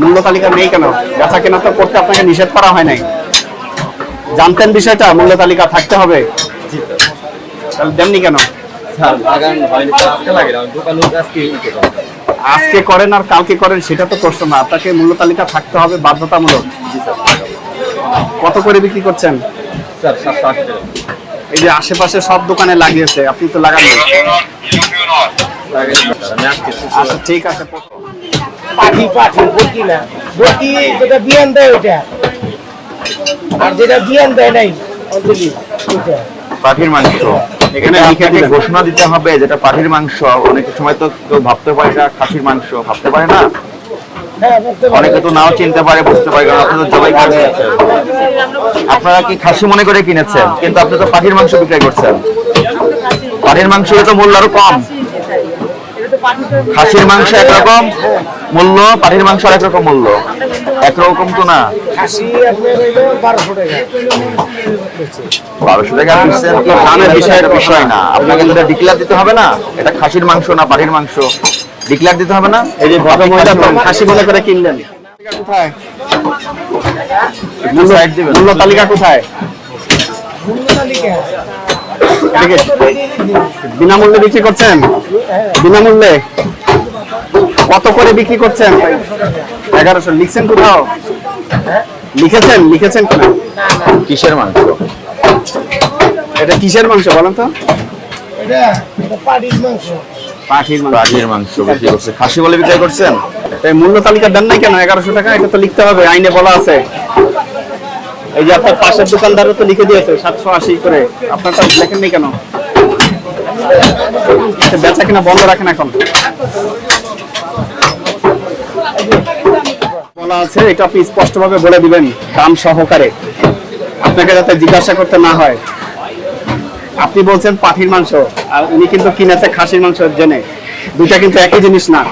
মূল্য তালিকা নেই কেন? বেচা কেনা তো করতে আপনাকে নিষেধ করা হয় নাই। জানতেন বিষয়টা মূল্য তালিকা থাকতে হবে। তাহলে দেননি কেন? আজকে করেন আর কালকে করেন সেটা তো প্রশ্ন না। আপনাকে মূল্য তালিকা থাকতে হবে বাধ্যতামূলক। জি কত করে বিক্রি করছেন? এই যে আশেপাশে সব দোকানে লাগিয়েছে আপনি তো লাগান আচ্ছা ঠিক আছে পাঠি পাঠি বটি না? বটি যেটা বিয়ান দেয় ওইটা। আর যেটা বিয়ান দেয় নাই অঞ্জলি ওইটা। পাখির মাংস। এখানে আপনাকে ঘোষণা দিতে হবে যেটা পাখির মাংস? অনেক সময় তো কেউ ভাবতে পারে এটা খাসির মাংস। ভাবতে পারে না? হ্যাঁ। অনেকে তো নাও চিনতে পারে বুঝতে পারে কারণ আপনি তো জবাই করে আপনারা কি খাসি মনে করে কিনেছেন? কিন্তু আপনি তো পাখির মাংস বিক্রয় করছেন। পাখির মাংস তো মূল্য আরও কম। খাসির মাংস একরকম মূল্য পাখির মাংস আর একরকম মূল্য। একরকম তো না। খাসি বারোশো টাকা। দিচ্ছেন দামের বিষয়ের বিষয় না। আপনাকে যেটা ডিক্লেয়ার দিতে হবে না এটা খাসির মাংস না পাখির মাংস। ডিক্লেয়ার দিতে হবে না এই যে ভদ্র মহিলা তো হাসি মনে করে কিনলেন। কোথায়? মূল্য তালিকা কোথায়? মূল্য তালিকা। বিনামূল্যে বিক্রি করছেন? বিনামূল্যে? কত করে বিক্রি করছেন? এগারোশো। লিখছেন কোথাও? লিখেছেন? লিখেছেন কিনা? কিসের মাংস? এটা কিসের মাংস বলেন তো? পাটির মাংস। বিক্রি করছে। খাসি বলে বিক্রয় করছেন? মূল্য তালিকা দেন নাই কেন? এগারোশো টাকা এটা তো লিখতে হবে আইনে বলা আছে। এই যে আপনার পাশের দোকানদারও তো লিখে দিয়েছে, সাতশো আশি করে। আপনারটা লেখেন নাই কেন? এটা বেচা কিনা বন্ধ রাখেন এখন। বলা আছে, এটা আপনি বলে দিবেন, দাম সহকারে। আপনাকে যাতে জিজ্ঞাসা করতে না হয়। আপনি বলছেন পাখির মাংস, আর উনি কিন্তু কিনেছে খাসির মাংস, জেনে। দুইটা কিন্তু একই জিনিস না।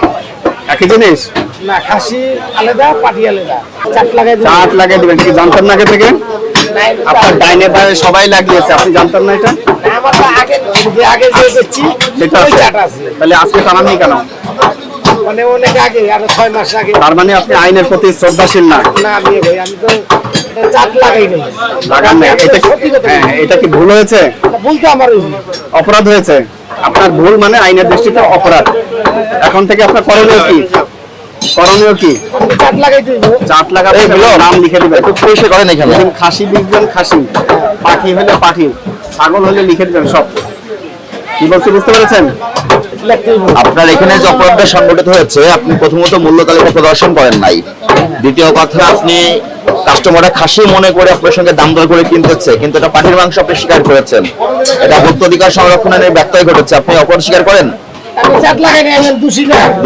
একই জিনিস? না খাসি আলাদা পাটি আলাদা। চাট লাগাই চাট লাগিয়ে দিবেন কি জানতেন না আগে থেকে? আপনার ডাইনে বাইরে সবাই লাগিয়েছে আপনি জানতেন না এটা? আগে যে দেখছি সেটা আছে। তাহলে আজকে জানাননি কেন? মানে অনেক আগে আরও ছয় মাস আগে। তার মানে আপনি আইনের প্রতি শ্রদ্ধাশীল না? না আমি ভাই আমি তো এটা চাট লাগাই নাই। লাগান না এটা হ্যাঁ এটা কি ভুল হয়েছে? বলতে আমার অপরাধ হয়েছে। আপনার ভুল মানে আইনের দৃষ্টিতে অপরাধ। এখন থেকে আপনার করণীয় কি? করণীয় কি? চাট লাগাই দিব। চাট নাম লিখে দিবেন। একটু করেন এখানে। যখন খাসি খাসি। পাখি হলে পাখি। ছাগল হলে লিখে দিবেন সব। কি বলছি বুঝতে পেরেছেন? আপনার এখানে যে অপরাধটা সংগঠিত হয়েছে আপনি প্রথমত মূল্য তালিকা প্রদর্শন করেন নাই। দ্বিতীয় কথা আপনি কাস্টমাররা খাসি মনে করে আপনার সঙ্গে দাম দর করে কিনতেছে কিন্তু এটা পাখির মাংস আপনি স্বীকার করেছেন। এটা ভোক্তা অধিকার সংরক্ষণের ব্যত্যয় ঘটেছে। আপনি অপরাধ স্বীকার করেন?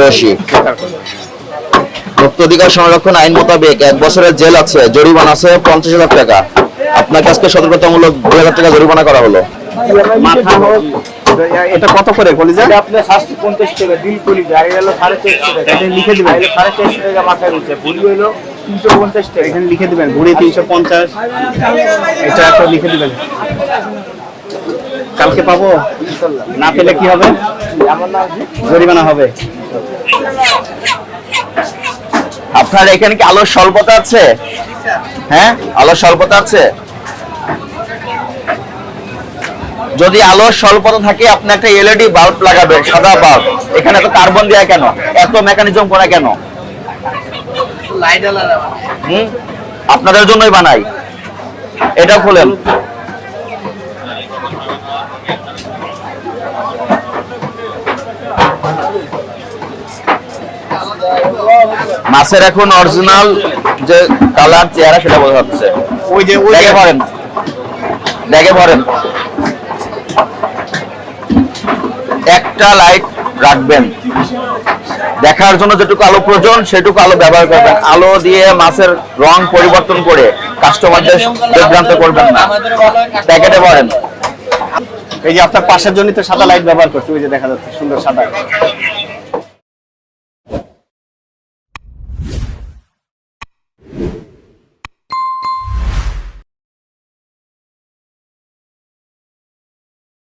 দোষী। ভোক্তা অধিকার সংরক্ষণ আইন মোতাবেক এক বছরের জেল আছে জরিমানা আছে পঞ্চাশ হাজার টাকা। আপনার কাছকে সতর্কতামূলক দুই হাজার টাকা জরিমানা করা হলো। এটা কত করে কলিজা? এটা আপনার সাতশো পঞ্চাশ টাকা দিল কলি আর সাড়ে চারশো টাকা। লিখে দিবেন। সাড়ে চারশো টাকা মাথায় রয়েছে। ভুল হইল তিনশো পঞ্চাশ টাকা। এখানে লিখে দিবেন ঘুরে তিনশো পঞ্চাশ। এটা একটা লিখে দিবেন। কালকে পাবো? না পেলে কি হবে? জরিমানা হবে। আপনার এখানে কি আলোর স্বল্পতা আছে? হ্যাঁ? আলোর স্বল্পতা আছে? যদি আলোর স্বল্পতা থাকে আপনি একটা এলইডি বাল্ব লাগাবেন সাদা বাল্ব এখানে তো কার্বন দেয়া কেন? এত মেকানিজম করা কেন? হুম? আপনাদের জন্যই বানাই। এটা খুলেন। মাছের এখন অরিজিনাল যে কালার চেহারা সেটা বোঝা যাচ্ছে। ওই যে ওই যে- ভরেন। ব্যাগে ভরেন। একটা লাইট রাখবেন। দেখার জন্য যেটুকু আলো প্রয়োজন সেটুকু আলো ব্যবহার করবেন। আলো দিয়ে মাছের রং পরিবর্তন করে কাস্টমারদের বিভ্রান্ত করবেন না। প্যাকেটে ভরেন। এই যে আপনার পাশের জন্য তো সাদা লাইট ব্যবহার করছে ওই যে দেখা যাচ্ছে সুন্দর সাদা।